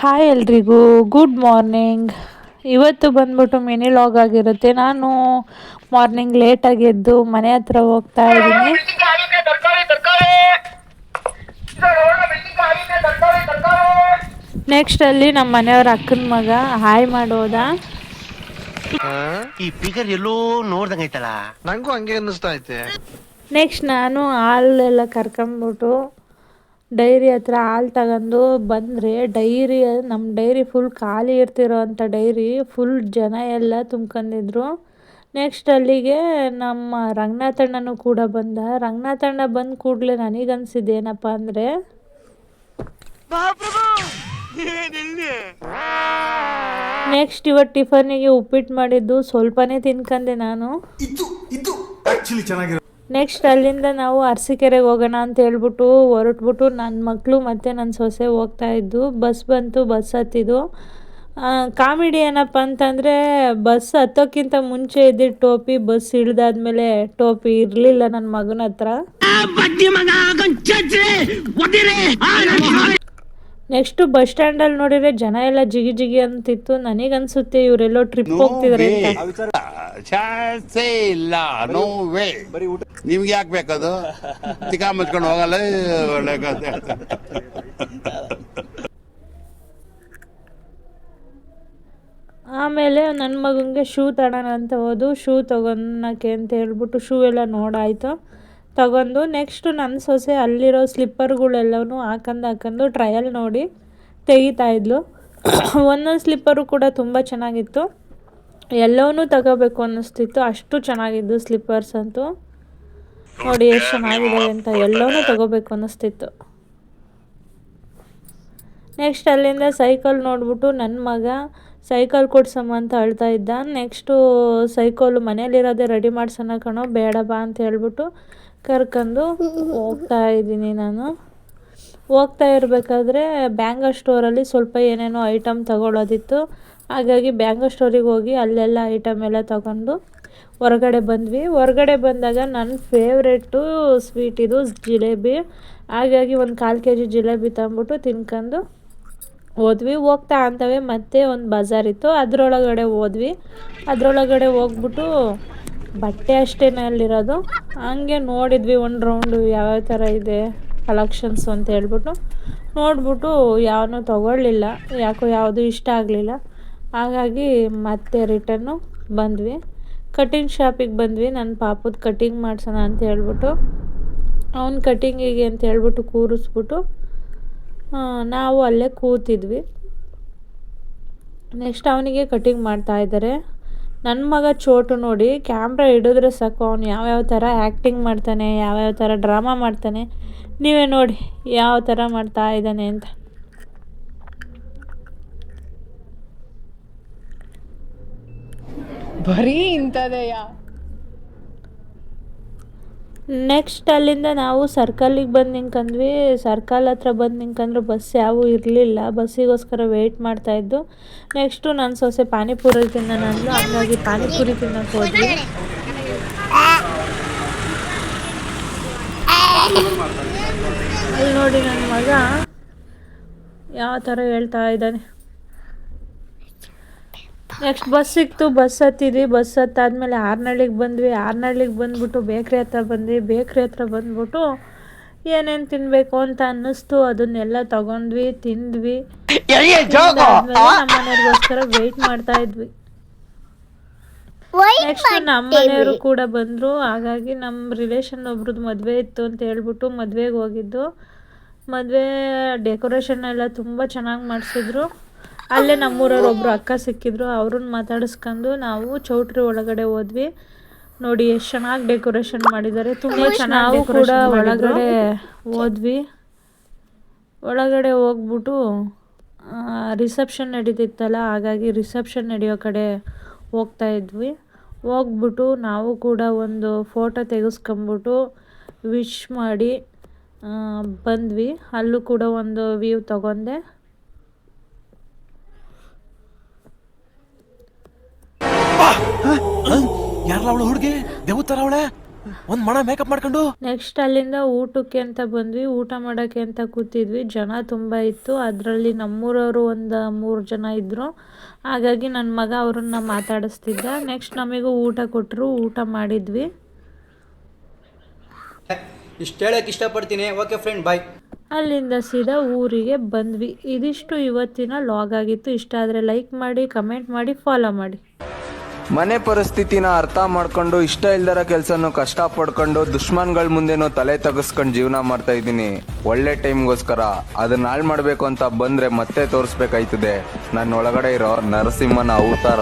Hi ಎಲ್ರಿಗೂ good morning ಇವತ್ತು ಬಂದ್ಬಿಟ್ಟು ಮಿನಿ ಲಾಗ್ ಆಗಿರುತ್ತೆ. ನಾನು ಮಾರ್ನಿಂಗ್ ಲೇಟಾಗಿ ಎದ್ದು ಮನೆ ಹತ್ರ ಹೋಗ್ತಾ ಇದ್ದೀನಿ. ನೆಕ್ಸ್ಟ್ ಅಲ್ಲಿ ನಮ್ಮ ಮನೆಯವ್ರ ಅಕ್ಕನ ಮಗ. ಹಾಯ್ ಮಾಡೋದ. ಈ ಫಿಗರ್ ಎಲ್ಲೋ ನೋಡ್ದಂಗೈತಲ್ಲ ನಂಗೂ ಹಂಗೆ ಅನ್ನಿಸ್ತಾ ಐತೆ. ನೆಕ್ಸ್ಟ್ ನಾನು ಹಾಲೆಲ್ಲ ಕರ್ಕೊಂಬಿಟ್ಟು ಡೈರಿ ಹತ್ರ ಹಾಲು ತಗೊಂಡು ಬಂದರೆ ಡೈರಿ ನಮ್ಮ ಡೈರಿ ಫುಲ್ ಖಾಲಿ ಇರ್ತಿರೋ ಅಂಥ ಡೈರಿ ಫುಲ್ ಜನ ಎಲ್ಲ ತುಂಬ್ಕೊಂಡಿದ್ರು. ನೆಕ್ಸ್ಟ್ ಅಲ್ಲಿಗೆ ನಮ್ಮ ರಂಗನಾಥಣ್ಣನೂ ಕೂಡ ಬಂದ. ರಂಗನಾಥಣ್ಣ ಬಂದ ಕೂಡಲೇ ನನಗನ್ಸಿದ್ದು ಏನಪ್ಪ ಅಂದರೆ ನೆಕ್ಸ್ಟ್ ಇವತ್ತು ಟಿಫನಿಗೆ ಉಪ್ಪಿಟ್ಟು ಮಾಡಿದ್ದು ಸ್ವಲ್ಪನೇ ತಿನ್ಕಂಡೆ ನಾನು. ಇದು ಇದು ಆಕ್ಚುಲಿ ಚೆನ್ನಾಗಿರೋ ನೆಕ್ಸ್ಟ್ ಅಲ್ಲಿಂದ ನಾವು ಅರಸೀಕೆರೆಗೆ ಹೋಗೋಣ ಅಂತ ಹೇಳ್ಬಿಟ್ಟು ಹೊರಟ್ಬಿಟ್ಟು ನನ್ನ ಮಕ್ಕಳು ಮತ್ತು ನನ್ನ ಸೊಸೆ ಹೋಗ್ತಾ ಇದ್ದು ಬಸ್ ಬಂತು ಬಸ್ ಹತ್ತಿದ್ದು. ಕಾಮಿಡಿ ಏನಪ್ಪ ಅಂತಂದರೆ ಬಸ್ ಹತ್ತೋಕ್ಕಿಂತ ಮುಂಚೆ ಇದ್ದಿದ್ದ ಟೋಪಿ ಬಸ್ ಇಳಿದಾದ್ಮೇಲೆ ಟೋಪಿ ಇರಲಿಲ್ಲ ನನ್ನ ಮಗನ ಹತ್ರ. ನೆಕ್ಸ್ಟ್ ಬಸ್ ಸ್ಟ್ಯಾಂಡಲ್ಲಿ ನೋಡಿದ್ರೆ ಜನ ಎಲ್ಲ ಜಿಗಿ ಜಿಗಿ ಅಂತಿತ್ತು. ನನಗನ್ಸುತ್ತೆ ಇವರೆಲ್ಲೋ ಟ್ರಿಪ್ ಹೋಗ್ತಿದ್ದಾರೆ ಅಂತ. ಚಾನ್ಸೇ ಇಲ್ಲ. ನೋ ವೇ ನಿಮ್ಗೆ ಯಾಕೆ ಬೇಕದು? ತಿಕಾ ಮುಚ್ಕೊಂಡು ಹೋಗಲ್ಲ ಒಳ್ಳೆ ಕಥೆ. ಆಮೇಲೆ ನನ್ನ ಮಗನಿಗೆ ಶೂ ತಗೋಣ ಅಂತ ಹೋದು. ಶೂ ತಗೊಳಕ್ಕೆ ಅಂತ ಹೇಳ್ಬಿಟ್ಟು ಶೂ ಎಲ್ಲ ನೋಡಾಯ್ತು. ತಗೊಂಡು ನೆಕ್ಸ್ಟು ನನ್ನ ಸೊಸೆ ಅಲ್ಲಿರೋ ಸ್ಲಿಪ್ಪರ್ಗಳೆಲ್ಲವೂ ಹಾಕಂದು ಹಾಕಂದು ಟ್ರಯಲ್ ನೋಡಿ ತೆಗಿತಾ ಇದ್ಲು. ಒಂದೊಂದು ಸ್ಲಿಪ್ಪರು ಕೂಡ ತುಂಬ ಚೆನ್ನಾಗಿತ್ತು. ಎಲ್ಲವನ್ನೂ ತಗೋಬೇಕು ಅನ್ನಿಸ್ತಿತ್ತು. ಅಷ್ಟು ಚೆನ್ನಾಗಿದ್ದು ಸ್ಲಿಪ್ಪರ್ಸ್ ಅಂತೂ. ನೋಡಿ ಎಷ್ಟು ಚೆನ್ನಾಗಿದೆ ಅಂತ ಎಲ್ಲವನ್ನೂ ತಗೋಬೇಕು ಅನ್ನಿಸ್ತಿತ್ತು. ನೆಕ್ಸ್ಟ್ ಅಲ್ಲಿಂದ ಸೈಕಲ್ ನೋಡಿಬಿಟ್ಟು ನನ್ನ ಮಗ ಸೈಕಲ್ ಕೊಡ್ಸಮ್ಮ ಅಂತ ಅಳ್ತಾ ಇದ್ದ. ನೆಕ್ಸ್ಟು ಸೈಕಲ್ ಮನೇಲಿರೋದೇ ರೆಡಿ ಮಾಡ್ಸೋಣ ಕಣೋ, ಬೇಡ ಬಾ ಅಂತ ಹೇಳ್ಬಿಟ್ಟು ಕರ್ಕೊಂಡು ಹೋಗ್ತಾ ಇದ್ದೀನಿ ನಾನು. ಹೋಗ್ತಾ ಇರಬೇಕಾದ್ರೆ ಬ್ಯಾಂಗಲ್ ಸ್ಟೋರಲ್ಲಿ ಸ್ವಲ್ಪ ಏನೇನೋ ಐಟಮ್ ತಗೊಳ್ಳೋದಿತ್ತು ಹಾಗಾಗಿ ಬ್ಯಾಂಗಲ್ ಸ್ಟೋರಿಗೆ ಹೋಗಿ ಅಲ್ಲೆಲ್ಲ ಐಟಮ್ ಎಲ್ಲ ತಗೊಂಡು ಹೊರಗಡೆ ಬಂದ್ವಿ. ಹೊರಗಡೆ ಬಂದಾಗ ನನ್ನ ಫೇವ್ರೆಟ್ಟು ಸ್ವೀಟ್ ಇದು ಜಿಲೇಬಿ. ಹಾಗಾಗಿ ಒಂದು ಕಾಲು ಕೆ ಜಿ ಜಿಲೇಬಿ ತಂದ್ಬಿಟ್ಟು ತಿನ್ಕೊಂಡು ಹೋದ್ವಿ. ಹೋಗ್ತಾ ಅಂತವೇ ಮತ್ತೆ ಒಂದು ಬಜಾರ್ ಇತ್ತು. ಅದರೊಳಗಡೆ ಹೋದ್ವಿ. ಅದರೊಳಗಡೆ ಹೋಗ್ಬಿಟ್ಟು ಬಟ್ಟೆ ಅಷ್ಟೇ ಅಲ್ಲಿರೋದು ಹಂಗೆ ನೋಡಿದ್ವಿ ಒಂದು ರೌಂಡು ಯಾವ್ಯಾವ ಥರ ಇದೆ ಕಲೆಕ್ಷನ್ಸ್ ಅಂತ ಹೇಳ್ಬಿಟ್ಟು. ನೋಡ್ಬಿಟ್ಟು ಯಾವನೂ ತೊಗೊಳ್ಳಿಲ್ಲ, ಯಾಕೋ ಯಾವುದು ಇಷ್ಟ ಆಗಲಿಲ್ಲ. ಹಾಗಾಗಿ ಮತ್ತೆ ರಿಟರ್ನು ಬಂದ್ವಿ. ಕಟಿಂಗ್ ಶಾಪಿಗೆ ಬಂದ್ವಿ ನನ್ನ ಪಾಪದ ಕಟಿಂಗ್ ಮಾಡ್ಸೋಣ ಅಂತ ಹೇಳ್ಬಿಟ್ಟು. ಅವ್ನ ಕಟಿಂಗಿಗೆ ಅಂತ ಹೇಳ್ಬಿಟ್ಟು ಕೂರಿಸ್ಬಿಟ್ಟು ನಾವು ಅಲ್ಲೇ ಕೂತಿದ್ವಿ. ನೆಕ್ಸ್ಟ್ ಅವನಿಗೆ ಕಟಿಂಗ್ ಮಾಡ್ತಾ ಇದ್ದಾರೆ ನನ್ನ ಮಗ ಚೋಟು ನೋಡಿ ಕ್ಯಾಮ್ರಾ ಹಿಡಿದ್ರೆ ಸಾಕು, ಅವ್ನು ಯಾವ್ಯಾವ ಥರ ಆ್ಯಕ್ಟಿಂಗ್ ಮಾಡ್ತಾನೆ, ಯಾವ್ಯಾವ ಥರ ಡ್ರಾಮಾ ಮಾಡ್ತಾನೆ, ನೀವೇ ನೋಡಿ ಯಾವ ಥರ ಮಾಡ್ತಾ ಇದ್ದಾನೆ ಅಂತ. ಬರೀ ಇಂಥದೆಯಾ? ನೆಕ್ಸ್ಟ್ ಅಲ್ಲಿಂದ ನಾವು ಸರ್ಕಲ್ಲಿಗೆ ಬಂದು ನಿಂಕಂದ್ವಿ ಸರ್ಕಲ್ ಹತ್ರ ಬಂದು ನಿಂಕಂದ್ರೆ ಬಸ್ ಯಾವೂ ಇರಲಿಲ್ಲ. ಬಸ್ಸಿಗೋಸ್ಕರ ವೆಯ್ಟ್ ಮಾಡ್ತಾಯಿದ್ದು ನೆಕ್ಸ್ಟು ನನ್ನ ಸೊಸೆ ಪಾನಿಪುರಿ ತಿನ್ನೋಣ ನಾನು ಹಂಗಾಗಿ ಪಾನಿಪುರಿ ತಿನ್ನೋಕೆ ಹೋದ್ವಿ. ಅಲ್ಲಿ ನೋಡಿ ನನ್ನ ಮಗ. ಯಾವ ಥರ ಹೇಳ್ತಾ ಇದ್ದಾನೆ. ನೆಕ್ಸ್ಟ್ ಬಸ್ ಸಿಕ್ತು ಬಸ್ ಹತ್ತಿದ್ವಿ. ಬಸ್ ಹತ್ತಾದ್ಮೇಲೆ ಆರ್ನಳ್ಳಿಗೆ ಬಂದ್ವಿ. ಆರ್ನಳ್ಳಿಗೆ ಬಂದ್ಬಿಟ್ಟು ಬೇಕ್ರಿ ಹತ್ರ ಬಂದ್ವಿ. ಬೇಕ್ರಿ ಹತ್ರ ಬಂದ್ಬಿಟ್ಟು ಏನೇನು ತಿನ್ಬೇಕು ಅಂತ ಅನ್ನಿಸ್ತು. ಅದನ್ನೆಲ್ಲ ತಗೊಂಡ್ವಿ ತಿಂದ್ವಿ. ನಮ್ಮನೆಯವ್ರಿಗೋಸ್ಕರ ನಮ್ಮ ಮನೆಯವ್ರಿಗೋಸ್ಕರ ವೆಯ್ಟ್ ಮಾಡ್ತಾ ಇದ್ವಿ. ನೆಕ್ಸ್ಟ್ ನಮ್ಮನೆಯವರು ಕೂಡ ಬಂದರು. ಹಾಗಾಗಿ ನಮ್ಮ ರಿಲೇಷನ್ ಒಬ್ರದ್ದು ಮದುವೆ ಇತ್ತು ಅಂತ ಹೇಳ್ಬಿಟ್ಟು ಮದುವೆಗೆ ಹೋಗಿದ್ದು. ಮದುವೆ ಡೆಕೋರೇಷನ್ ಎಲ್ಲ ತುಂಬ ಚೆನ್ನಾಗಿ ಮಾಡಿಸಿದ್ರು. ಅಲ್ಲೇ ನಮ್ಮೂರವ್ರು ಒಬ್ರು ಅಕ್ಕ ಸಿಕ್ಕಿದ್ರು ಅವ್ರನ್ನ ಮಾತಾಡಿಸ್ಕೊಂಡು ನಾವು ಚೌಟ್ರಿ ಒಳಗಡೆ ಹೋದ್ವಿ. ನೋಡಿ ಎಷ್ಟು ಚೆನ್ನಾಗಿ ಡೆಕೋರೇಷನ್ ಮಾಡಿದ್ದಾರೆ. ತುಂಬ ಚೆನ್ನಾಗಿ ಕೂಡ ಒಳಗಡೆ ಹೋದ್ವಿ. ಒಳಗಡೆ ಹೋಗ್ಬಿಟ್ಟು ರಿಸೆಪ್ಷನ್ ನಡೀತಿತ್ತಲ್ಲ ಹಾಗಾಗಿ ರಿಸೆಪ್ಷನ್ ನಡೆಯೋ ಕಡೆ ಹೋಗ್ತಾ ಇದ್ವಿ. ಹೋಗ್ಬಿಟ್ಟು ನಾವು ಕೂಡ ಒಂದು ಫೋಟೋ ತೆಗೆಸ್ಕೊಂಬಿಟ್ಟು ವಿಶ್ ಮಾಡಿ ಬಂದ್ವಿ. ಅಲ್ಲೂ ಕೂಡ ಒಂದು ವ್ಯೂ ತಗೊಂಡೆ. ಯಾರಲ್ಲ ಅವಳು ಹುಡುಗಿ? ದೇವತರ ಅವಳೆ? ಒಂದ್ ಮಣ ಮೇಕಪ್ ಮಾಡ್ಕೊಂಡು? ನೆಕ್ಸ್ಟ್ ಅಲ್ಲಿಂದ ಊಟಕ್ಕೆ ಅಂತ ಬಂದ್ವಿ. ಊಟ ಮಾಡೋಕ್ಕೆ ಅಂತ ಕೂತಿದ್ವಿ. ಜನ ತುಂಬ ಇತ್ತು. ಅದರಲ್ಲಿ ನಮ್ಮೂರವರು ಒಂದು ಮೂರು ಜನ ಇದ್ದರು ಹಾಗಾಗಿ ನನ್ನ ಮಗ ಅವ್ರನ್ನ ಮಾತಾಡಿಸ್ತಿದ್ದ. ನೆಕ್ಸ್ಟ್ ನಮಗೂ ಊಟ ಕೊಟ್ಟರು ಊಟ ಮಾಡಿದ್ವಿ. ಇಷ್ಟು ಹೇಳಕ್ಕೆ ಇಷ್ಟಪಡ್ತೀನಿ. ಓಕೆ ಫ್ರೆಂಡ್ ಬಾಯ್ ಅಲ್ಲಿಂದ ಸೀದಾ ಊರಿಗೆ ಬಂದ್ವಿ. ಇದಿಷ್ಟು ಇವತ್ತಿನ ಲಾಗ್ ಆಗಿತ್ತು. ಇಷ್ಟ ಆದರೆ ಲೈಕ್ ಮಾಡಿ ಕಮೆಂಟ್ ಮಾಡಿ ಫಾಲೋ ಮಾಡಿ. ಮನೆ ಪರಿಸ್ಥಿತಿನ ಅರ್ಥ ಮಾಡ್ಕೊಂಡು ಇಷ್ಟ ಇಲ್ದರ ಕೆಲಸನೂ ಕಷ್ಟ ಪಡ್ಕೊಂಡು ದುಶ್ಮನ್ಗಳ ಮುಂದೆನೂ ತಲೆ ತಗಸ್ಕೊಂಡು ಜೀವನ ಮಾಡ್ತಾ ಇದ್ದೀನಿ. ಒಳ್ಳೆ ಟೈಮ್ಗೋಸ್ಕರ. ಅದನ್ನ ಹಾಳು ಮಾಡಬೇಕು ಅಂತ ಬಂದ್ರೆ ಮತ್ತೆ ತೋರಿಸ್ಬೇಕಾಯ್ತದೆ. ನನ್ನ ಒಳಗಡೆ ಇರೋ ನರಸಿಂಹನ ಅವತಾರ.